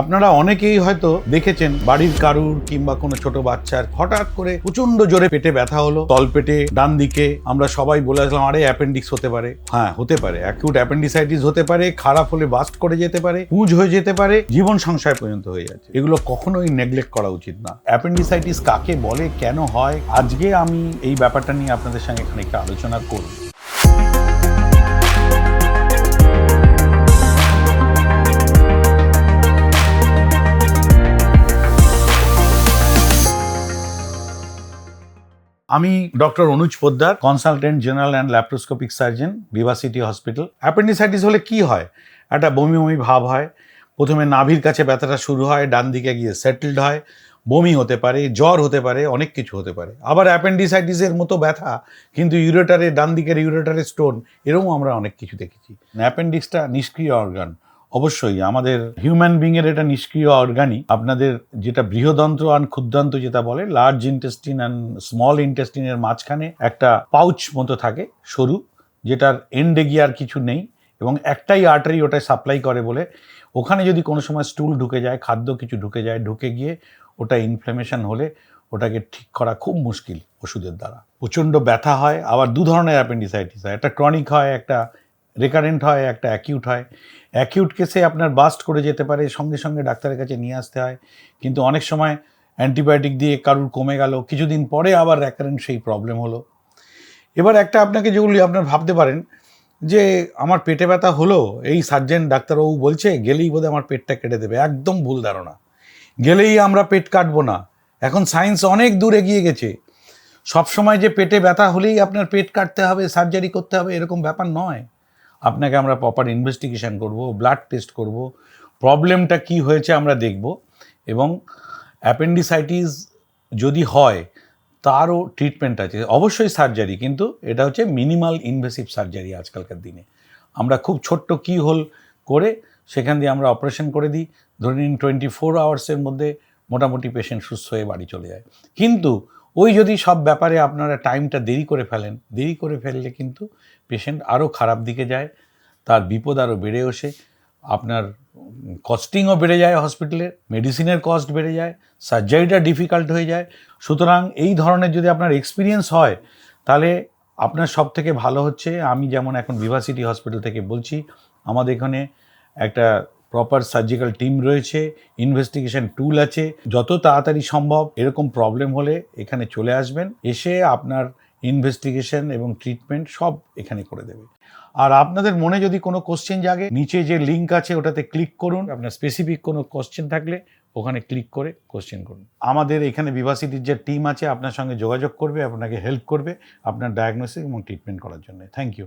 আপনারা অনেকেই হয়তো দেখেছেন বাড়ির কারুর কিংবা কোনো ছোট বাচ্চার হঠাৎ করে প্রচণ্ড জোরে পেটে ব্যথা হলো তল পেটে ডান দিকে আমরা সবাই বলে আসলাম, আরে অ্যাপেন্ডিক্স হতে পারে। হ্যাঁ হতে পারে। অ্যাকিউট অ্যাপেন্ডিসাইটিস হতে পারে, খারাপ হলে বাস্ট করে যেতে পারে, পুঁজ হয়ে যেতে পারে, জীবন সংশয় পর্যন্ত হয়ে যাচ্ছে। এগুলো কখনোই নেগলেক্ট করা উচিত না। অ্যাপেন্ডিসাইটিস কাকে বলে, কেন হয়? আজকে আমি এই ব্যাপারটা নিয়ে আপনাদের সঙ্গে খানিকটা আলোচনা করব। আমি doctor Anuj Poddar consultant general and laparoscopic surgeon Vivacity hospital appendicitis হলে কি হয়? একটা বমি বমি ভাব হয়, প্রথমে নাভির কাছে ব্যথাটা শুরু হয়, ডান দিকে গিয়ে সেটেলড হয়, বমি হতে পারে, জ্বর হতে পারে, অনেক কিছু হতে পারে। আবার অ্যাপেন্ডিসাইটিসের মতো ব্যথা, কিন্তু ইউরেটারে ডান দিকের ইউরেটারে স্টোন এরকম আমরা অনেক কিছু দেখেছি। অ্যাপেন্ডিক্সটা নিষ্ক্রিয় অর্গান অবশ্যই আমাদের হিউম্যান বিংয়ের এটা নিষ্ক্রিয় অর্গানই আপনাদের যেটা বৃহদন্ত্র আর ক্ষুদ্রান্ত যেটা বলে লার্জ ইন্টেস্টিন অ্যান্ড স্মল ইন্টেস্টিনের মাঝখানে একটা পাউচ মতো থাকে সরু, যেটার এন্ডে গিয়ে আর কিছু নেই এবং একটাই আর্টারি ওটাই সাপ্লাই করে বলে, ওখানে যদি কোনো সময় স্টুল ঢুকে যায়, খাদ্য কিছু ঢুকে যায়, ঢুকে গিয়ে ওটা ইনফ্লেমেশন হলে ওটাকে ঠিক করা খুব মুশকিল ওষুধের দ্বারা। প্রচণ্ড ব্যথা হয়, আবার দু ধরনের অ্যাপেন্ডিসাইটিস হয়, একটা ক্রনিক হয়, একটা রেকারেন্ট হয়, একটা অ্যাকিউট হয়। অ্যাকিউট কেসে আপনার বাস্ট করে যেতে পারে, সঙ্গে সঙ্গে ডাক্তারের কাছে নিয়ে আসতে হয়। কিন্তু অনেক সময় অ্যান্টিবায়োটিক দিয়ে কারুর কমে গেল, কিছুদিন পরে আবার রেকারেন্ট সেই প্রবলেম হলো। এবার একটা আপনাকে যেগুলি আপনার ভাবতে পারেন, যে আমার পেটে ব্যথা হলো, এই সার্জেন ডাক্তারবাবু বলছে, গেলেই বোধহয় আমার পেটটা কেটে দেবে। একদম ভুল ধারণা। গেলেই আমরা পেট কাটবো না। এখন সায়েন্স অনেক দূর এগিয়ে গেছে। সবসময় যে পেটে ব্যথা হলেই আপনার পেট কাটতে হবে সার্জারি করতে হবে, এরকম ব্যাপার নয়। আপনাকে আমরা প্রপার ইনভেস্টিগেশন করব ব্লাড টেস্ট করব প্রবলেমটা কি হয়েছে আমরা দেখব এবং অ্যাপেন্ডিসাইটিস যদি হয়, তারও ট্রিটমেন্ট আছে। অবশ্যই সার্জারি কিন্তু এটা হচ্ছে মিনিমাল ইনভেসিভ সার্জারি আজকালকার দিনে। আমরা খুব ছোট্ট কি হোল করে সেখান দিয়ে আমরা অপারেশন করে দিই, ধরে নিন টোয়েন্টি ফোর আওয়ার্সের মধ্যে মোটামুটি পেশেন্ট সুস্থ হয়ে বাড়ি চলে যায়। কিন্তু ওই যদি সব ব্যাপারে আপনারা টাইমটা দেরি করে ফেলেন, দেরি করে ফেললে কিন্তু পেশেন্ট আরও খারাপ দিকে যায়, তার বিপদ আরও বেড়ে ওঠে, আপনার কস্টিংও বেড়ে যায় হসপিটালের মেডিসিনের কস্ট বেড়ে যায় সার্জারিটা ডিফিকাল্ট হয়ে যায়। সুতরাং এই ধরনের যদি আপনার এক্সপিরিয়েন্স হয়, তাহলে আপনার সব থেকে ভালো হচ্ছে, আমি যেমন এখন ভিভাসিটি হসপিটাল থেকে বলছি, আমাদের এখানে একটা প্রপার সার্জিক্যাল টিম রয়েছে ইনভেস্টিগেশন টুল আছে। যত তাড়াতাড়ি সম্ভব এরকম প্রবলেম হলে এখানে চলে আসবেন, এসে আপনার ইনভেস্টিগেশন এবং ট্রিটমেন্ট সব এখানে করে দেবে। আর আপনাদের মনে যদি কোনো কোশ্চেন জাগে, নিচে যে লিঙ্ক আছে ওটাতে ক্লিক করুন। আপনার স্পেসিফিক কোনো কোশ্চেন থাকলে ওখানে ক্লিক করে কোশ্চেন করুন। আমাদের এখানে বিভাসিটির যে টিম আছে, আপনার সঙ্গে যোগাযোগ করবে, আপনাকে হেল্প করবে আপনার ডায়াগনোসিস এবং ট্রিটমেন্ট করার জন্য। Thank you